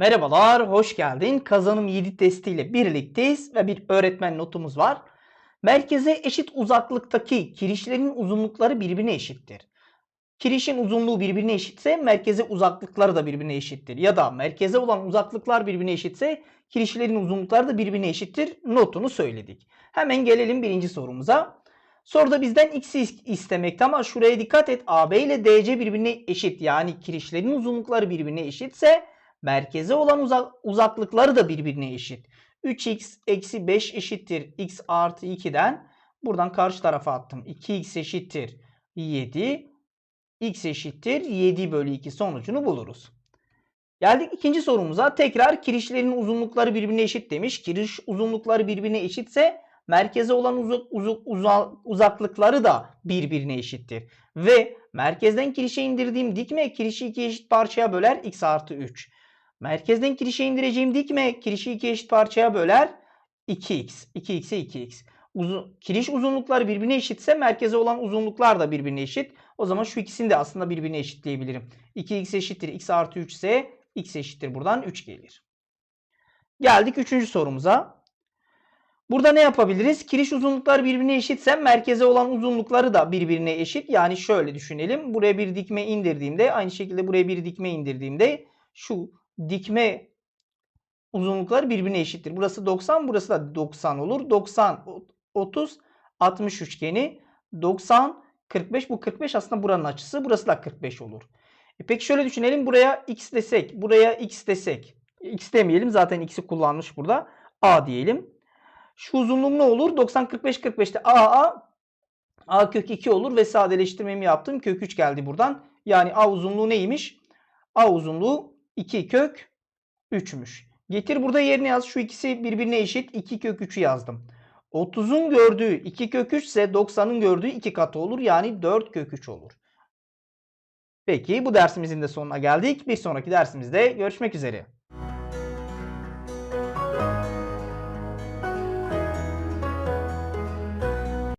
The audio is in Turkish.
Merhabalar, hoş geldin. Kazanım 7 testiyle birlikteyiz ve bir öğretmen notumuz var. Merkeze eşit uzaklıktaki kirişlerin uzunlukları birbirine eşittir. Kirişin uzunluğu birbirine eşitse merkeze uzaklıkları da birbirine eşittir. Ya da merkeze olan uzaklıklar birbirine eşitse kirişlerin uzunlukları da birbirine eşittir. Notunu söyledik. Hemen gelelim birinci sorumuza. Soruda bizden x istemekte ama şuraya dikkat et. AB ile DC birbirine eşit. Yani kirişlerin uzunlukları birbirine eşitse merkeze olan uzak, uzaklıkları da birbirine eşit. 3x eksi 5 eşittir x artı 2'den buradan karşı tarafa attım. 2x eşittir 7 x eşittir 7 bölü 2 sonucunu buluruz. Geldik ikinci sorumuza. Tekrar kirişlerin uzunlukları birbirine eşit demiş. Kiriş uzunlukları birbirine eşitse merkeze olan uzak, uzak, uzak, uzaklıkları da birbirine eşittir. Ve merkezden kirişe indirdiğim dikme kirişi iki eşit parçaya böler x artı 3. Merkezden kirişe indireceğim dikme kirişi iki eşit parçaya böler 2x. 2x'e 2x. Uzun, kiriş uzunlukları birbirine eşitse merkeze olan uzunluklar da birbirine eşit. O zaman şu ikisini de aslında birbirine eşitleyebilirim. 2x eşittir x artı 3 ise x eşittir buradan 3 gelir. Geldik üçüncü sorumuza. Burada ne yapabiliriz? Kiriş uzunlukları birbirine eşitse merkeze olan uzunlukları da birbirine eşit. Yani şöyle düşünelim. Buraya bir dikme indirdiğimde aynı şekilde buraya bir dikme indirdiğimde şu dikme uzunlukları birbirine eşittir. Burası 90, burası da 90 olur. 90, 30, 60 üçgeni. 90, 45. Bu 45 aslında buranın açısı. Burası da 45 olur. E peki şöyle düşünelim. Buraya x desek, buraya x desek. X demeyelim. Zaten x'i kullanmış burada. A diyelim. Şu uzunluğum ne olur? 90, 45, 45'te A, A. A kök 2 olur ve sadeleştirmemi yaptım. Kök 3 geldi buradan. Yani A uzunluğu neymiş? A uzunluğu 2 kök 3'müş. Getir burada yerine yaz. Şu ikisi birbirine eşit. 2 kök 3'ü yazdım. 30'un gördüğü 2 kök 3 ise 90'ın gördüğü 2 katı olur. Yani 4 kök 3 olur. Peki bu dersimizin de sonuna geldik. Bir sonraki dersimizde görüşmek üzere.